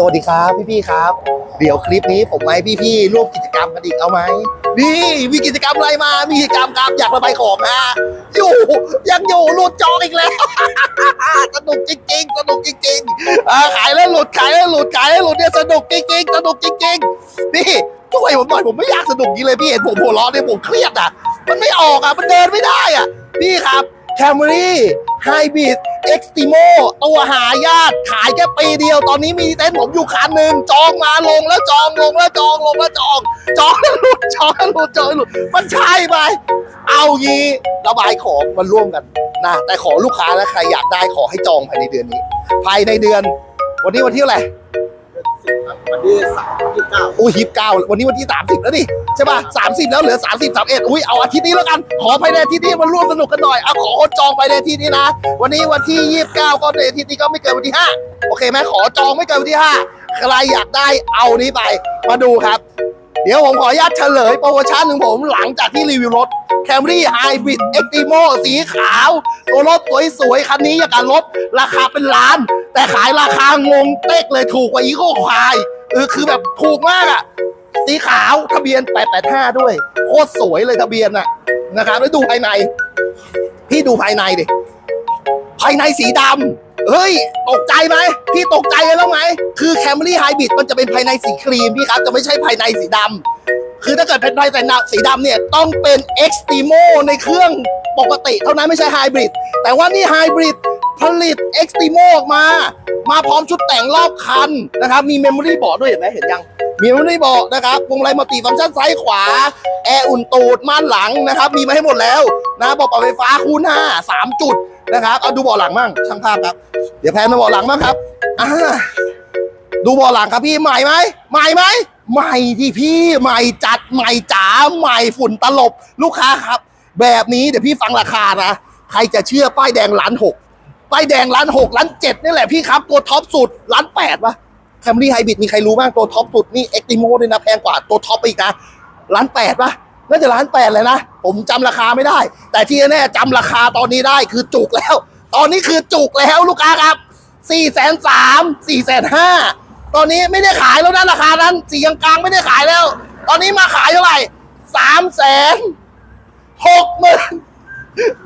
สวัสดีครับพี่ๆครับ เดี๋ยวคลิปนี้ผมให้พี่ๆร่วมกิจกรรมกันอีกเอาไหมนี่มีกิจกรรมอะไรมา มีกิจกรรมครับอยากระบายของนะอยู่ยังอยู่หลุดจองอีกแล้วสนุกจริงๆสนุกจริงๆขายแล้วหลุดขายแล้วหลุดขายแล้วหลุดเนี่ยสนุกจริงๆสนุกจริงๆนี่ช่วยผมหน่อยผมไม่อยากสนุกนี้เลยพี่เห็นผมหัวเราะเนี่ยผมเครียดอะ มันไม่ออกอะมันเดินไม่ได้อะ พี่ครับแคมรี่ไฮบีท เอ็กซ์ติโมตัวหายากขายแค่ปีเดียว ตอนนี้มีเต็นท์ผมอยู่คันหนึ่งจองมาลงแล้วจองลงแล้วจองลงแล้วจอง จองแล้วหลุดจองแล้วหลุดจองแล้วหลุดมันใช่ไหมเอางี้ระบายของมันร่วมกันนะแต่ขอลูกค้านะใครอยากได้ขอให้จองภายในเดือนนี้ ภายในเดือน วันนี้วันที่เท่าไหร่ วันที่สามที่เก้าอุ้ยฮิปเก้าวันนี้วันที่30แล้วดิใช่ป่ะ30แล้วเหลือ30 31อุ้ยเอาอาทิตย์นี้แล้วกัน ขอภายในอาทิตย์นี้มาร่วมสนุกกันหน่อยเอาขอคนจองภายในอาทิตย์นี้นะ วันนี้วันที่29ก็ในอาทิตย์นี้ก็ไม่เกินวันที่5โอเคไหมขอจองไม่เกินวันที่5ใครอยากได้เอานี้ไป มาดูครับ เดี๋ยวผมขออนุญาตเฉลยโปรโมชั่นของผมหลังจากที่รีวิวรถ Camry Hybrid Extremo สีขาว ตัวรถสวยๆคันนี้อย่างกับรถราคาเป็นล้าน แต่ขายราคางงเต๊กเลยถูกกว่าอีโก้ควายเออคือแบบถูกมากอะสีขาวทะเบียน 885 ด้วย โคตรสวยเลยทะเบียนอะนะครับแล้วดูภายใน พี่ดูภายในดิภายในสีดำ เฮ้ย ตกใจไหมพี่ตกใจแล้วไหม คือ Camry Hybrid มันจะเป็นภายในสีครีมพี่ครับ จะไม่ใช่ภายในสีดำคือถ้าเกิดเป็นภายในสีดำเนี่ย ต้องเป็น Extremo ในเครื่องปกติเท่านั้นไม่ใช่ Hybrid แต่ว่านี่ Hybrid ผลิต Extremo ออกมา มาพร้อมชุดแต่งรอบคันนะครับ มี Memory Board ด้วยเห็นไหมเห็นยังมี Memory Board นะครับวงมาลัยมัลติฟังก์ชันซ้ายขวา แอร์อุ่นตูด ม่านหลังนะครับ มีมาให้หมดแล้วนะบอกปรับไฟฟ้าคูณ5 3 จุดนะครับ เอาดูเบาะหลังบ้างช่างภาพครับ เดี๋ยวแพนมาบาะหลังบ้างครับอ่าดูบาะหลังครับพี่ใหม่ไหมใหม่ไหมใหม่ที่พี่ใหม่จัดใหม่จ๋าใหม่ฝุ่นตลบลูกค้าครับ แบบนี้เดี๋ยวพี่ฟังราคานะใครจะเชื่อป้ายแดงล้านหกป้ายแดงล้านหกล้านเจ็ดนี่แหละพี่ครับ ตัวท็อปสุดล้านแปดวะแคมรี่ไฮบริดมีใครรู้บ้างตัวท็อปสุดนี่เอ็กติโมด้วยนะแพงกว่าตัวท็อปไปอีกนะล้านแปดปะน่าจะล้านแปดเลยนะ ผมจำราคาไม่ได้ แต่ที่แน่ๆจำราคาตอนนี้ได้คือจุกแล้ว ตอนนี้คือจุกแล้วลูกค้าครับสี่แสนสามสี่แสนห้าตอนนี้ไม่ได้ขายแล้วนะราคานั้นสี่กลางๆไม่ได้ขายแล้ว ตอนนี้มาขายเท่าไหร่สามแสนหกหมื่น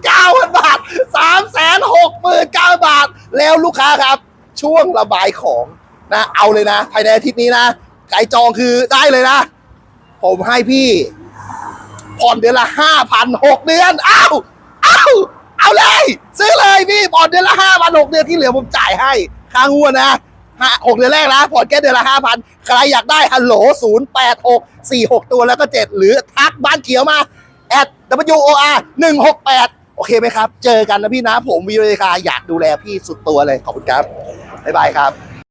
เก้าพันบาทสามแสนหกหมื่นเก้าบาท แล้วลูกค้าครับ ช่วงระบายของนะเอาเลยนะ ภายในอาทิตย์นี้นะใครจองคือได้เลยนะ ผมให้พี่ผ่อนเดือนละห้าพันหกเดือน อ้าว อ้าว เอาเลย ซื้อเลยพี่ผ่อนเดือนละห้าพันหกเดือนที่เหลือผมจ่ายให้ค่างวดนะห้าหกเดือนแรกนะผ่อนแค่เดือนละห้าพันใครอยากได้ฮัลโหลศูนย์แปดหกสี่หกตัวแล้วก็เจ็ดหรือทักบ้านเขียวมาแอด W O R หนึ่งหกแปดโอเคไหมครับ เจอกันนะพี่นะ ผมวีรคาอยากดูแลพี่สุดตัวเลย ขอบคุณครับ บ๊ายบายครับ